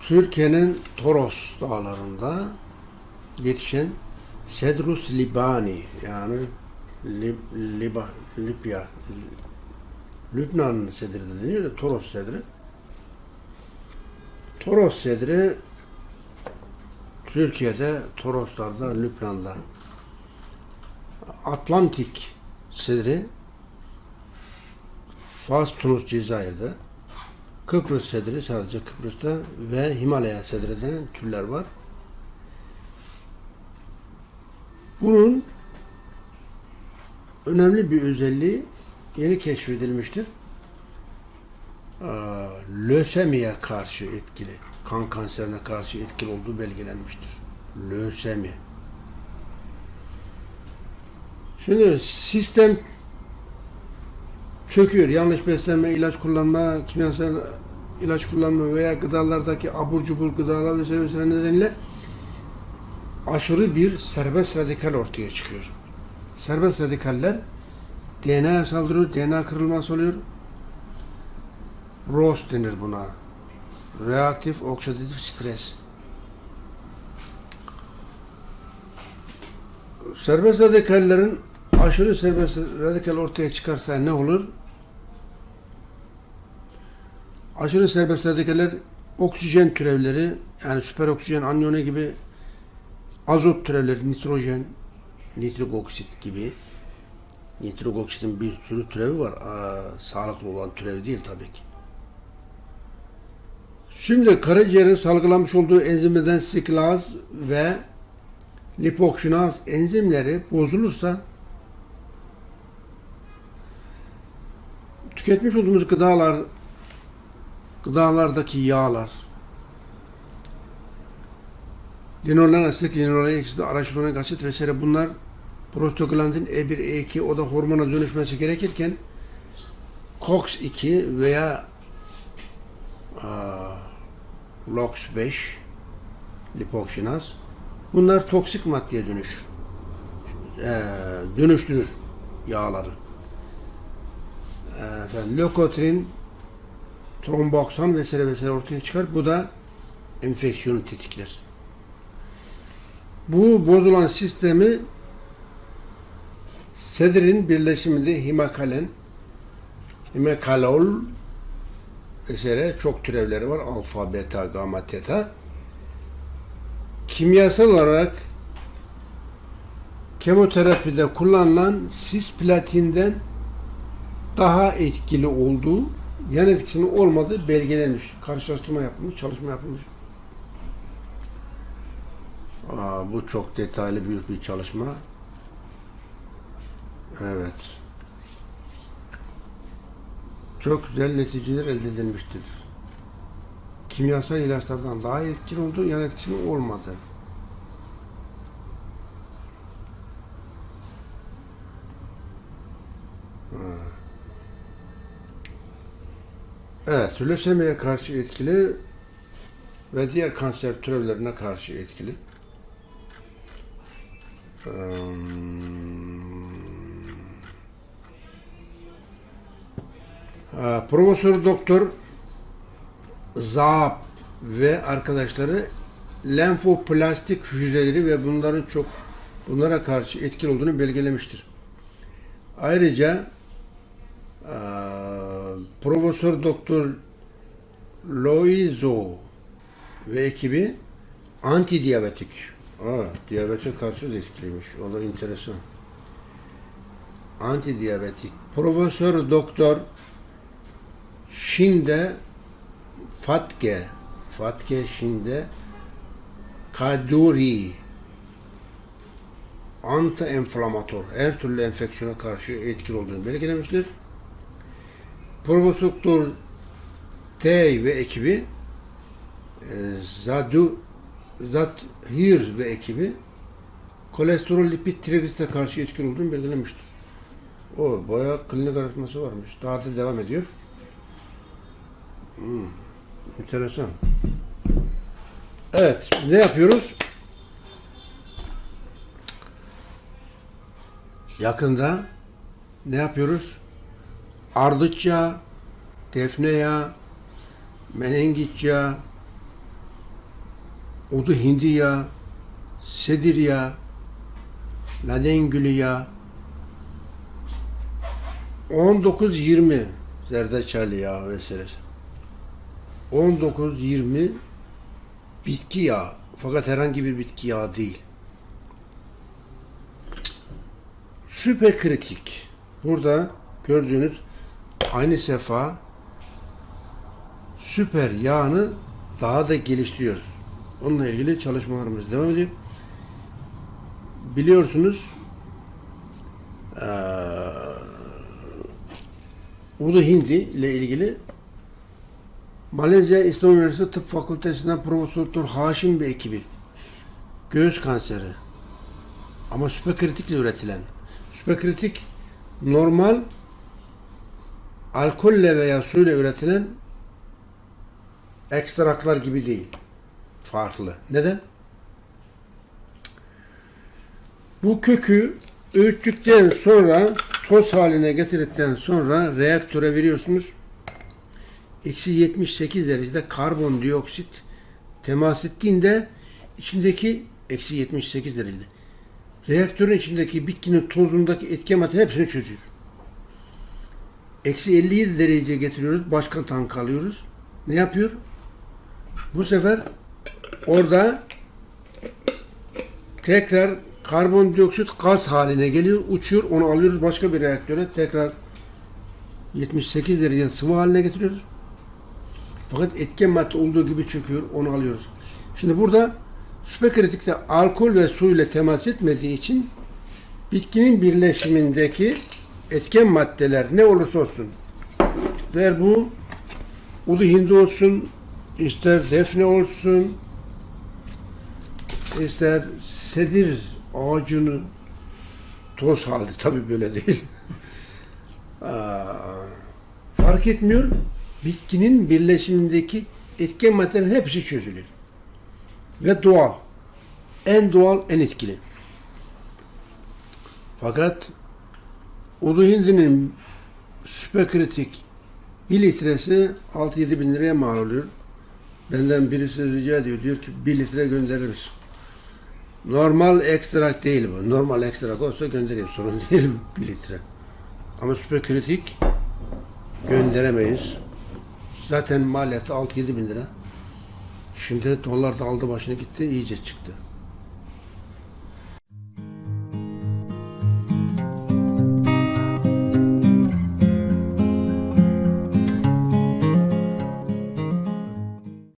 Türkiye'nin Toros dağlarında yetişen Cedrus libani yani Lib, Liba, Libya Lübnan'ın sedri de deniyor da Toros sedri. Toros sedri Türkiye'de Toroslarda, Lübnan'da Atlantik sedri Fas, Tunus, Cezayir'de Kıbrıs sedri sadece Kıbrıs'ta ve Himalaya sedri denen türler var. Bunun önemli bir özelliği yeni keşfedilmiştir. Lösemiye karşı etkili, kan kanserine karşı etkili olduğu belgelenmiştir. Lösemi. Şimdi sistem çöküyor. Yanlış beslenme, ilaç kullanma, kimyasal ilaç kullanma veya gıdalardaki abur cubur gıdalar vesaire vesaire nedeniyle aşırı bir serbest radikal ortaya çıkıyor. Serbest radikaller DNA'ya saldırıyor, DNA kırılması oluyor. ROS denir buna. Reaktif oksidatif stres. Serbest radikallerin aşırı serbest radikal ortaya çıkarsa ne olur? Aşırı serbest radikaller oksijen türevleri yani süper oksijen anyonu gibi azot türevleri, nitrojen, nitrik oksit gibi nitrik oksitin bir sürü türevi var. Aa, sağlıklı olan türevi değil tabii ki. Şimdi karaciğerin salgılamış olduğu enzimlerden siklaz ve lipoksinaz enzimleri bozulursa tüketmiş olduğumuz gıdalar gıdalardaki yağlar linolen asit, linolen eksit, araşidonik asit vesaire bunlar prostaglandin E1, E2 o da hormona dönüşmesi gerekirken COX-2 veya aa, LOX5 lipoksinaz bunlar toksik maddeye dönüşür. Ee, dönüştürür yağları. Ee, efendim, lökotrin, tromboksan vesaire vesaire ortaya çıkar. Bu da enfeksiyonu tetikler. Bu bozulan sistemi Sedrin birleşiminde himakalen, himakalol vesaire çok türevleri var. Alfa, beta, gamma, teta. Kimyasal olarak kemoterapide kullanılan sisplatininden daha etkili olduğu, yan etkisinin olmadığı belgelenmiş. Karşılaştırma yapılmış, çalışma yapılmış. Aa, bu çok detaylı büyük bir çalışma. Evet. Çok güzel neticeler elde edilmiştir. Kimyasal ilaçlardan daha etkili oldu, yan etkisi olmadı. Evet, lösemiye karşı etkili ve diğer kanser türevlerine karşı etkili. Ee, Profesör Doktor Zaap ve arkadaşları lenfoplastik hücreleri ve bunların çok bunlara karşı etkili olduğunu belgelemiştir. Ayrıca eee, Profesör Doktor Loizo ve ekibi antidiyabetik. Aa, diyabete karşı da etkiliymiş. O da enteresan. Antidiyabetik. Profesör Doktor Şinde Fatke Fatke Şinde Kaduri anti-enflamatör her türlü enfeksiyona karşı etkili olduğunu belirlemiştir. Profesör T ve ekibi e, Zadu Zathir ve ekibi kolesterol, lipid, trigliseride karşı etkili olduğunu belirlemiştir. O bayağı klinik araştırması varmış. Daha da devam ediyor. Hmm, enteresan. Evet, ne yapıyoruz? Yakında ne yapıyoruz? Ardıç yağı, defne yağı, menengiç yağı, udu hindi yağı, sedir yağı, ladengülü yağı, 19-20 zerdeçal yağı vesairesi. 19-20 bitki yağı. Fakat herhangi bir bitki yağı değil. Süper kritik. Burada gördüğünüz aynı sefa süper yağını daha da geliştiriyoruz. Onunla ilgili çalışmalarımız devam ediyor. Biliyorsunuz eee Ulu Hindi ile ilgili Malezya İslam Üniversitesi Tıp Fakültesinden Profesör Doktor Haşim ve ekibi göğüs kanseri ama süperkritikle üretilen süperkritik normal alkolle veya suyla üretilen ekstraklar gibi değil. Farklı. Neden? Bu kökü öğüttükten sonra toz haline getirdikten sonra reaktöre veriyorsunuz. Eksi 78 derecede karbondioksit temas ettiğinde içindeki eksi 78 derecede reaktörün içindeki bitkinin tozundaki etken madde hepsini çözüyor. Eksi 57 derece getiriyoruz. Başka tank alıyoruz. Ne yapıyor? Bu sefer orada tekrar karbondioksit gaz haline geliyor. Uçuyor. Onu alıyoruz başka bir reaktöre. Tekrar 78 derece sıvı haline getiriyoruz. Fakat etken madde olduğu gibi çöküyor. Onu alıyoruz. Şimdi burada süperkritikte alkol ve su ile temas etmediği için bitkinin birleşimindeki etken maddeler ne olursa olsun. Der bu ulu hindi olsun ister defne olsun ister sedir ağacını toz halde tabi böyle değil. Fark etmiyor. Bitkinin birleşimindeki etken maddelerin hepsi çözülüyor ve doğal. En doğal en etkili. Fakat Ulu Hindi'nin süperkritik bir litresi 6-7 bin liraya mal oluyor. Benden birisi rica ediyor. Diyor ki bir litre gönderir misin? Normal ekstrak değil bu. Normal ekstrak olsa göndereyim. Sorun değil bir litre. Ama süperkritik gönderemeyiz. Zaten maliyeti 6-7 bin lira. Şimdi dolar da aldı başını gitti iyice çıktı.